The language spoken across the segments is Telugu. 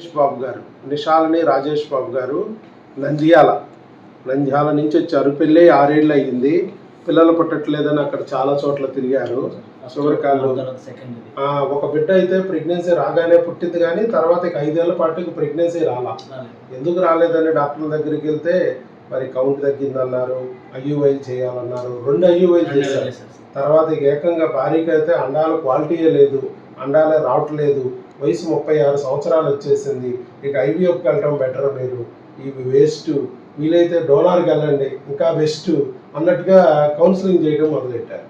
రాజేష్ బాబు గారు నిషాలని రాజేష్ బాబు గారు నంద్యాల నంద్యాల నుంచి వచ్చారు. పెళ్ళి ఆరేళ్ళు అయ్యింది. పిల్లలు పుట్టట్లేదని అక్కడ చాలా చోట్ల తిరిగారు. ఒక బిడ్డ అయితే ప్రెగ్నెన్సీ రాగానే పుట్టింది కానీ తర్వాత ఇక ఐదేళ్ళ పాటు ప్రెగ్నెన్సీ రాలా. ఎందుకు రాలేదని డాక్టర్ల దగ్గరికి వెళ్తే మరి కౌంట్ తగ్గిందన్నారు. ఐయుఐ చేయాలన్నారు. రెండు రెండు చేశారు. తర్వాత ఏకంగా భార్యకి అయితే అండాల క్వాలిటీయే లేదు. అండాలే రావట్లేదు. వయసు ముప్పై ఆరు సంవత్సరాలు వచ్చేసింది. ఇక ఐవీఎఫ్కి వెళ్ళటం బెటర్ మీరు. ఇవి వేస్ట్ వీలైతే డోనార్కి వెళ్ళండి ఇంకా బెస్ట్ అన్నట్టుగా కౌన్సిలింగ్ చేయడం మొదలెట్టారు.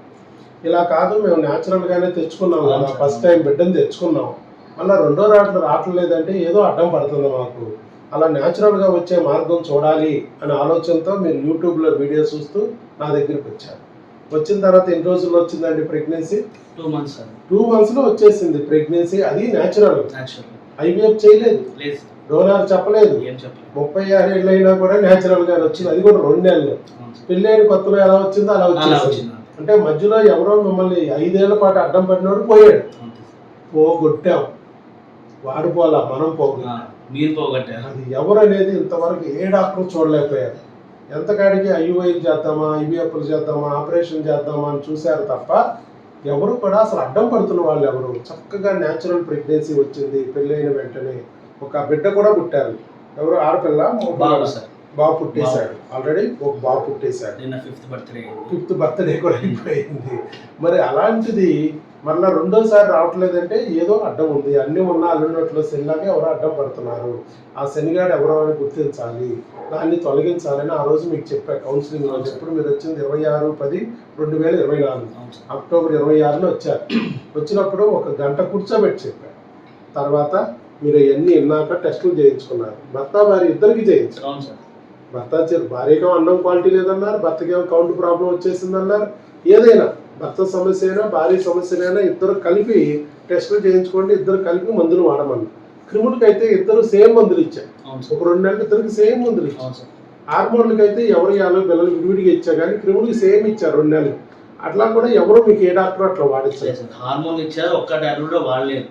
ఇలా కాదు మేము న్యాచురల్గానే తెచ్చుకున్నాం కదా. ఫస్ట్ టైం బిడ్డను తెచ్చుకున్నాం. మళ్ళీ రెండో రాట్లు రావట్లేదంటే ఏదో అడ్డం పడుతుంది మాకు. అలా న్యాచురల్గా వచ్చే మార్గం చూడాలి అనే ఆలోచనతో మీరు యూట్యూబ్లో వీడియో చూస్తూ నా దగ్గరికి వచ్చారు. వచ్చిన తర్వాత ఎన్ని రోజుల్లో వచ్చిందండి ప్రెగ్నెన్సీ? టూ మంత్స్ టూ మంత్స్లో వచ్చేసింది ప్రెగ్నెన్సీ. అది న్యాచురల్ ఐవీఎఫ్ చేయలేదు. డోనార్ చెప్పలేదు. ముప్పై ఆరు ఏళ్ళు అయినా కూడా న్యాచురల్గా వచ్చింది. అది కూడా రెండు నెలలు. అవును సార్. పెళ్ళి అయిన కొత్తలో ఎలా వచ్చిందో అలా వచ్చేసింది. వచ్చింది. అంటే మధ్యలో ఎవరో మిమ్మల్ని ఐదేళ్ళ పాటు అడ్డం పడినోడు పోయాడు. పోగొట్టాం. వాడు పోలా మనం పోగు ఆ, మీరు పోగొట్టారు. అది ఎవరు అనేది ఇంతవరకు ఏ డాక్టర్ చూడలేకపోయారు. ఎంతకాడికి ఐయుఐలు చేద్దామా ఐవీఎఫ్లు చేద్దామా ఆపరేషన్ చేద్దామా అని చూశారు తప్ప ఎవరు కూడా అసలు అడ్డం పడుతున్న వాళ్ళు ఎవరు? చక్కగా న్యాచురల్ ప్రెగ్నెన్సీ వచ్చింది పెళ్ళైన వెంటనే. ఒక బిడ్డ కూడా పుట్టారు. ఎవరు? ఆడపిల్ల? బాబు సార్. బాబు పుట్టేశాడు. ఆల్రెడీ ఒక బాబు పుట్టేశాడు. నిన్న ఫిఫ్త్ బర్త్డే ఫిఫ్త్ బర్త్డే కూడా అయిపోయింది. మరి అలాంటిది మళ్ళీ రెండోసారి రావట్లేదంటే ఏదో అడ్డం ఉంది. అన్ని ఉన్న అల్లున్నట్లు శనిలాగా ఎవరో అడ్డం పడుతున్నారు. ఆ శనిగాడు ఎవరో అని గుర్తించాలి. దాన్ని తొలగించాలని ఆ రోజు మీకు చెప్పా. కౌన్సిలింగ్ రోజు. ఎప్పుడు మీరు వచ్చింది? ఇరవై ఆరు పది రెండు వేల ఇరవై నాలుగు. అక్టోబర్ ఇరవై ఆరున వచ్చారు. వచ్చినప్పుడు ఒక గంట కూర్చోబెట్టి చెప్పారు తర్వాత మీరు ఇవన్నీ విన్నాక టెస్టులు చేయించుకున్నారు. భర్త భార్య ఇద్దరికి చేయించారు. భర్త భార్యకేమో అన్నం క్వాలిటీ లేదన్నారు భర్తకేమో కౌంట్ ప్రాబ్లం వచ్చేసిందన్నారు. ఏదైనా భర్త సమస్య అయినా భార్య సమస్యనైనా ఇద్దరు కలిపి టెస్టులు చేయించుకోండి ఇద్దరు కలిపి మందులు వాడమన్నారు. క్రిముడికి అయితే ఇద్దరు సేమ్ మందులు ఇచ్చారు. ఒక రెండు నెలలు ఇద్దరికి సేమ్ మందులు ఇచ్చారు. హార్మోన్లకి అయితే ఎవరు యాభై పిల్లలు విడివిడిగా ఇచ్చా కానీ క్రిముడికి సేమ్ ఇచ్చారు రెండు నెలలు అట్లా కూడా ఎవరు మీకు ఏ డాక్టర్ అట్లా వాడించారు లేదు సార్ హార్మోన్ ఇచ్చారు ఒక్క టాబ్లెట్ కూడా వాడలేదు.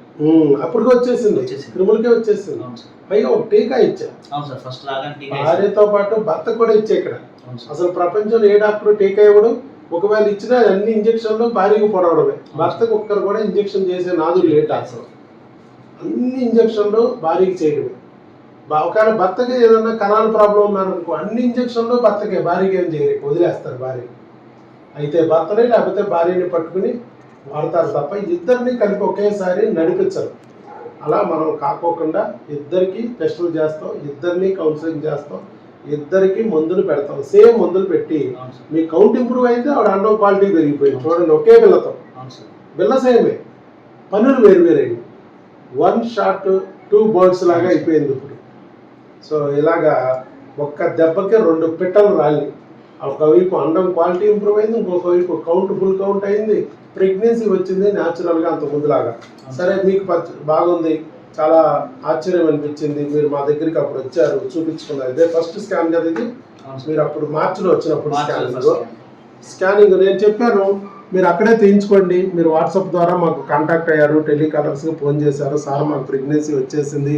అప్పటికి వచ్చేసింది. క్రిములకే వచ్చేసింది. పైగా ఒక టీకా ఇచ్చారు. అవును సార్ ఫస్ట్ లాగా. భార్యతో పాటు భర్త కూడా ఇచ్చే ఇక్కడ. అసలు ప్రపంచంలో ఏ డాక్టర్ టీకా ఇవ్వడు? ఒకవేళ ఇచ్చినా అన్ని ఇంజక్షన్లు భార్యకు పొడవడమే భర్తకు ఒక్కరు కూడా ఇంజక్షన్ చేసే నాదుడు లేట్ అసలు అన్ని ఇంజక్షన్లు భార్యకి చేయడమే. ఒకవేళ భర్తకి ఏదైనా కణాల ప్రాబ్లం ఉన్నారనుకో అన్ని ఇంజక్షన్లు భర్తకే భార్యకి ఏం చేయరు. వదిలేస్తారు భార్య అయితే భర్తనే లేకపోతే భార్యని పట్టుకుని వాడతారు తప్ప ఇద్దరిని కలిపి ఒకేసారి నడిపించరు. అలా మనం కాకోకుండా ఇద్దరికి టెస్టులు చేస్తాం ఇద్దరిని కౌన్సిలింగ్ చేస్తాం ఇద్దరికి మందులు పెడతాం. సేమ్ మందులు పెట్టి మీ కౌంట్ ఇంప్రూవ్ అయితే ఆవిడ అండం క్వాలిటీ పెరిగిపోయింది. చూడండి ఒకే బిల్లతో బిల్ల సేమే. పనులు వేరు వేరైంది వన్ షాట్ టూ బర్డ్స్ లాగా అయిపోయింది ఇప్పుడు. సో ఇలాగా ఒక్క దెబ్బకి రెండు పిట్టలు రాలి. ఒకవైపు అండం క్వాలిటీ ఇంప్రూవ్ అయింది ఇంకొక వైపు కౌంట్ ఫుల్ కౌంట్ అయింది. ప్రెగ్నెన్సీ వచ్చింది న్యాచురల్గా అంత ముందులాగా సరే మీకు బాగుంది. చాలా ఆశ్చర్యం అనిపించింది. మీరు మా దగ్గరికి అప్పుడు వచ్చారు చూపించుకున్నారు. ఇదే ఫస్ట్ స్కాన్ కదా ఇది? మీరు అప్పుడు మార్చిలో వచ్చినప్పుడు స్కానింగ్. స్కానింగ్ నేను చెప్పాను. మీరు అక్కడే తీయించుకోండి. మీరు వాట్సాప్ ద్వారా మాకు కాంటాక్ట్ అయ్యారు. టెలికాలర్స్కి ఫోన్ చేశారు. సార్ మాకు ప్రెగ్నెన్సీ వచ్చేసింది.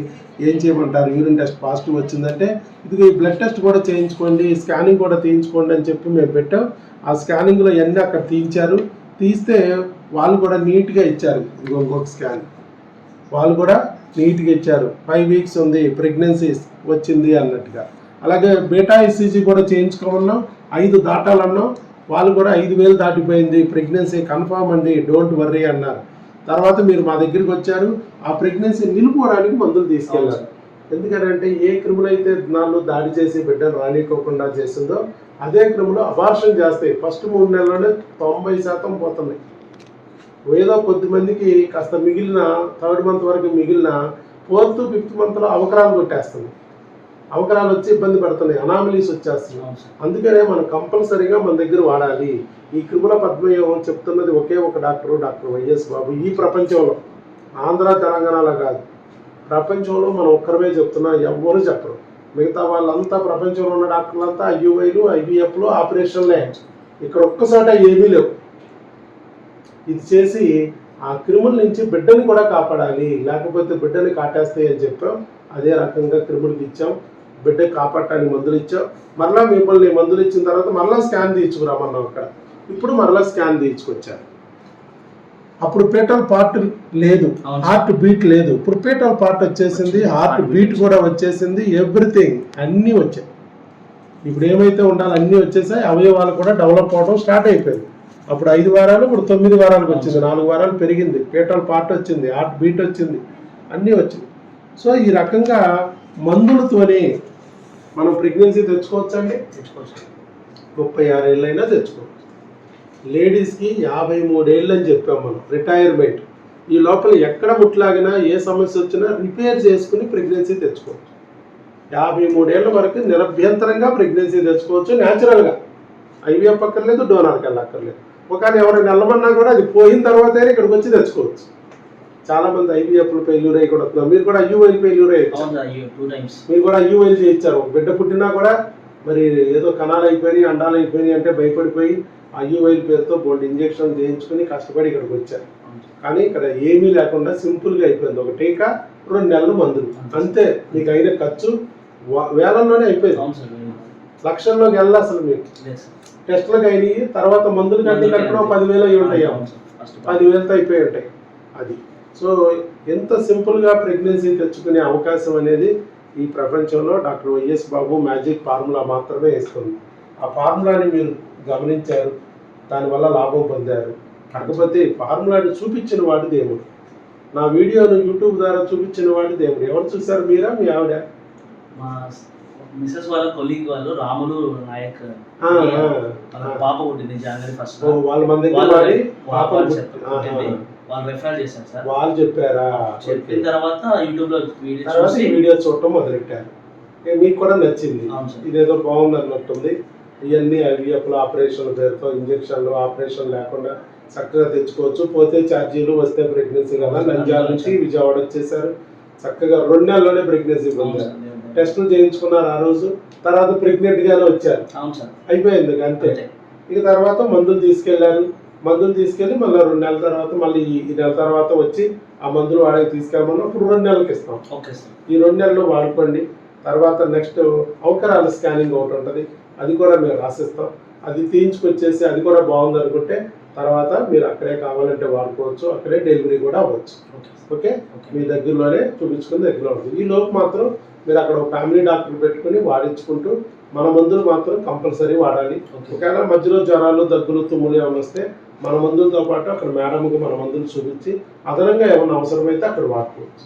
ఏం చేయమంటారు? యూరిన్ టెస్ట్ పాజిటివ్ వచ్చిందంటే ఇది ఈ బ్లడ్ టెస్ట్ కూడా చేయించుకోండి. స్కానింగ్ కూడా తీయించుకోండి అని చెప్పి మేము పెట్టాం. ఆ స్కానింగ్లో ఎన్ని అక్కడ తీయించారు. తీస్తే వాళ్ళు కూడా నీట్గా ఇచ్చారు. ఇదిగో ఇంకొక స్కాన్ వాళ్ళు కూడా నీట్గా ఇచ్చారు. ఫైవ్ వీక్స్ ఉంది. ప్రెగ్నెన్సీ వచ్చింది అన్నట్టుగా. అలాగే బీటా ఈసీజీ కూడా చేయించుకోమన్నాం. ఐదు దాటాలన్నాం. వాళ్ళు కూడా ఐదు వేలు దాటిపోయింది ప్రెగ్నెన్సీ కన్ఫామ్ అండి డోంట్ వర్రీ అన్నారు. తర్వాత మీరు మా దగ్గరికి వచ్చారు ఆ ప్రెగ్నెన్సీ నిలుపుకోవడానికి మందులు తీసుకెళ్ళారు. ఎందుకంటే ఏ క్రిములు అయితే నాళ్ళు దాడి చేసి బిడ్డను రానికోకుండా చేసిందో అదే క్రిములు అబార్షన్ చేస్తాయి. ఫస్ట్ మూడు నెలల్లోనే తొంభై శాతం పోతున్నాయి. ఏదో కొద్ది మందికి కాస్త మిగిలిన థర్డ్ మంత్ వరకు మిగిలిన ఫోర్త్ ఫిఫ్త్ మంత్లో అవకరాలు కొట్టేస్తుంది అవకరాలు వచ్చి ఇబ్బంది పడుతున్నాయి అనామలీస్ వచ్చేస్తున్నాయి. అందుకనే మనం కంపల్సరీగా మన దగ్గర వాడాలి. ఈ క్రిముల పద్మయోగం చెప్తున్నది ఒకే ఒక డాక్టరు డాక్టర్ వైఎస్ బాబు. ఈ ప్రపంచంలో ఆంధ్ర తెలంగాణలో కాదు ప్రపంచంలో మనం ఒక్కరమే చెప్తున్నా ఎవ్వరూ చెప్పరు. మిగతా వాళ్ళంతా ప్రపంచంలో ఉన్న డాక్టర్లంతా ఐయుఐలు ఐబిఎఫ్లు ఆపరేషన్లే ఇక్కడ ఒక్కసాట ఏమీ లేవు. ఇది చేసి ఆ క్రిముల నుంచి బిడ్డని కూడా కాపాడాలి. లేకపోతే బిడ్డని కాటేస్తాయి అని చెప్పాం. అదే రకంగా క్రిములకి ఇచ్చాం. బిడ్డ కాపాడటానికి మందులు ఇచ్చాం మరలా మిమ్మల్ని మందులు ఇచ్చిన తర్వాత మరలా స్కాన్ తీయించుకురామన్నాం అక్కడ. ఇప్పుడు మరలా స్కాన్ తీయించుకొచ్చారు. అప్పుడు పేటల్ పార్ట్ లేదు. హార్ట్ బీట్ లేదు. ఇప్పుడు పేటల్ పార్ట్ వచ్చేసింది. హార్ట్ బీట్ కూడా వచ్చేసింది. ఎవ్రీథింగ్ అన్నీ వచ్చాయి. ఇప్పుడు ఏమైతే ఉండాలి అన్నీ వచ్చేసాయి. అవయవాలు కూడా డెవలప్ అవడం స్టార్ట్ అయిపోయింది. అప్పుడు ఐదు వారాలు ఇప్పుడు తొమ్మిది వారాలకు వచ్చింది. నాలుగు వారాలు పెరిగింది. పేటల్ పార్ట్ వచ్చింది. హార్ట్ బీట్ వచ్చింది. అన్నీ వచ్చింది. సో ఈ రకంగా మందులతోనే మనం ప్రెగ్నెన్సీ తెచ్చుకోవచ్చండి? తెచ్చుకోవచ్చు. ముప్పై ఆరు ఏళ్ళైనా తెచ్చుకోవచ్చు. లేడీస్కి యాభై మూడేళ్ళు అని చెప్పాం మనం రిటైర్మెంట్ ఈ లోపల ఎక్కడ ముట్లాగినా ఏ సమస్య వచ్చినా రిపేర్ చేసుకుని ప్రెగ్నెన్సీ తెచ్చుకోవచ్చు. యాభై మూడేళ్ళ వరకు నిరభ్యంతరంగా ప్రెగ్నెన్సీ తెచ్చుకోవచ్చు న్యాచురల్గా ఐవీఎఫ్ అక్కర్లేదు డోనార్కి వెళ్ళక్కర్లేదు. ఒకవేళ ఎవరైనా వెళ్ళమన్నా కూడా అది పోయిన తర్వాతే ఇక్కడికి వచ్చి తెచ్చుకోవచ్చు. చాలా మంది ఐవీఎఫ్లు ఫెయిల్యూర్ అయ్యి కూడా వస్తున్నారు మీరు కూడా ఐయూఐల్ ఫెయిల్యూర్ టైమ్స్ మీరు కూడా ఐయూఐల్ చేయించారు. బిడ్డ పుట్టినా కూడా మరి ఏదో కణాలు అయిపోయినాయి అండాలు అయిపోయినాయి అంటే భయపడిపోయి ఐయూఐల్ పేరుతో బోల్డ్ ఇంజెక్షన్ చేయించుకుని కష్టపడి ఇక్కడికి వచ్చారు. కానీ ఇక్కడ ఏమీ లేకుండా సింపుల్గా అయిపోయింది. ఒక టీకా రెండు నెలలు మందులు. అంతే. మీకు అయిన ఖర్చు వేలల్లోనే అయిపోయింది. అవును సార్ లక్షల్లోకి వెళ్ళాలి అసలు సార్. టెస్ట్లకు అయినాయి తర్వాత మందులు కట్టి కట్టడం పదివేలు అయి ఉంటాయి. పదివేలతో అయిపోయి ఉంటాయి. అది. సో ఎంత సింపుల్గా ప్రెగ్నెన్సీ తెచ్చుకునే అవకాశం అనేది ఈ ప్రపంచంలో doctor YS Babu magic formula మాత్రమే ఇస్తుంది ఆ ఫార్ములాని మీరు గమనించారు దానివల్ల లాభం పొందారు. కాకపోతే ఫార్ములాని చూపించిన వాడు దేవుడు. నా వీడియోను యూట్యూబ్ ద్వారా చూపించిన వాడు దేవుడు. ఎవరు చూశారు మీరా మీ ఆవిడ? మా మిసెస్ వాళ్ళ కొలీగ్ వాళ్ళు రాములు నాయక్. పాప పుట్టింది జనవరి ఫస్ట్ వాళ్ళ మన దగ్గర వాళ్ళ రెఫర్ చేశారు సార్. వాళ్ళు చెప్పారా? చెప్పిన తర్వాత యూట్యూబ్లో వీడియో తర్వాత చూసి ఈ వీడియో చూడటం మొదలెట్టారు. మీకు కూడా నచ్చింది. అవును సార్. ఇదేదో బాగుంది అన్నట్టుంది ఇవన్నీ ఐవీఎఫ్లు ఆపరేషన్ పేరుతో ఇంజక్షన్లు ఆపరేషన్ లేకుండా చక్కగా తెచ్చుకోవచ్చు. పోతే ఛార్జీలు వస్తే ప్రెగ్నెన్సీ కదా. నంద్యాల నుంచి విజయవాడ వచ్చేసారు. చక్కగా రెండు నెలల్లోనే ప్రెగ్నెన్సీ పొందారు. దేవుడు. టెస్టులు చేయించుకున్నారు ఆ రోజు. తర్వాత ప్రెగ్నెంట్ గానే వచ్చారు సార్. అయిపోయింది ఇక అంతే. అంతే. ఇక తర్వాత మందులు తీసుకెళ్ళారు. మందులు తీసుకెళ్ళి మళ్ళీ రెండు నెలల తర్వాత మళ్ళీ ఈ- నెల తర్వాత వచ్చి ఆ మందులు వాడకి తీసుకెళ్ళమన్నా ఇప్పుడు రెండు నెలలకి ఇస్తాం. Okay sir. ఈ రెండు నెలలు వాడుకోండి. తర్వాత నెక్స్ట్ అవకరాల స్కానింగ్ ఒకటి ఉంటుంది. అది కూడా మేము రాసిస్తాం. అది తీయించుకొచ్చేసి అది కూడా బాగుంది అనుకుంటే తర్వాత మీరు అక్కడే కావాలంటే వాడుకోవచ్చు. అక్కడే డెలివరీ కూడా అవ్వచ్చు. Okay sir. ఓకే? ఓకే. మీ దగ్గరలోనే చూపించుకుని దగ్గరలో ఉంటుంది. ఈ లోపు మాత్రం మీరు అక్కడ ఒక ఫ్యామిలీ డాక్టర్ పెట్టుకుని వాడించుకుంటూ మన మందులు మాత్రం కంపల్సరీ వాడాలి. ఒకవేళ మధ్యలో జ్వరాలు దగ్గులు తుమ్ములు ఏమైనా వస్తే మన మందులతో పాటు అక్కడ మేడంకి మన మందులు చూపించి అదనంగా ఏమైనా అవసరమైతే అక్కడ వాడుకోవచ్చు.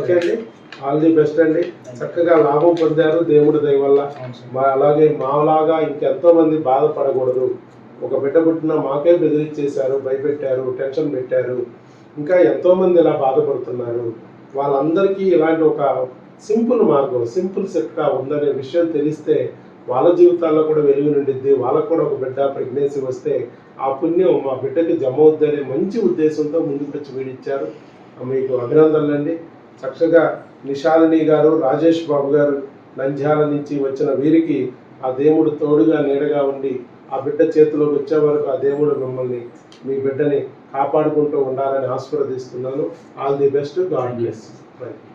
ఓకే అండి? ఆల్ ది బెస్ట్ అండి. చక్కగా లాభం పొందారు దేవుడి దయ వల్ల. అలాగే మాలాగా ఇంకెంతో మంది బాధపడకూడదు. ఒక బిడ్డ పుట్టిన మాకే బెదిరించేశారు భయపెట్టారు టెన్షన్ పెట్టారు. ఇంకా ఎంతో మంది ఇలా బాధపడుతున్నారు. వాళ్ళందరికీ ఇలాంటి ఒక సింపుల్ మార్గం సింపుల్ సెట్గా ఉందనే విషయం తెలిస్తే వాళ్ళ జీవితాల్లో కూడా వెలుగు నిండిద్ది. వాళ్ళకు కూడా ఒక బిడ్డ ప్రెగ్నెన్సీ వస్తే ఆ పుణ్యం మా బిడ్డకి జమ అవుద్దనే మంచి ఉద్దేశంతో ముందుకు వచ్చి వీడిచ్చారు. మీకు అభినందనలండి. చక్కగా నిషాలిని గారు రాజేష్ బాబు గారు నంద్యాల నుంచి వచ్చిన వీరికి ఆ దేవుడు తోడుగా నీడగా ఉండి ఆ బిడ్డ చేతిలోకి వచ్చే వరకు ఆ దేవుడు మిమ్మల్ని మీ బిడ్డని కాపాడుకుంటూ ఉండాలని ఆశీర్వదిస్తున్నాను. All the best. God bless right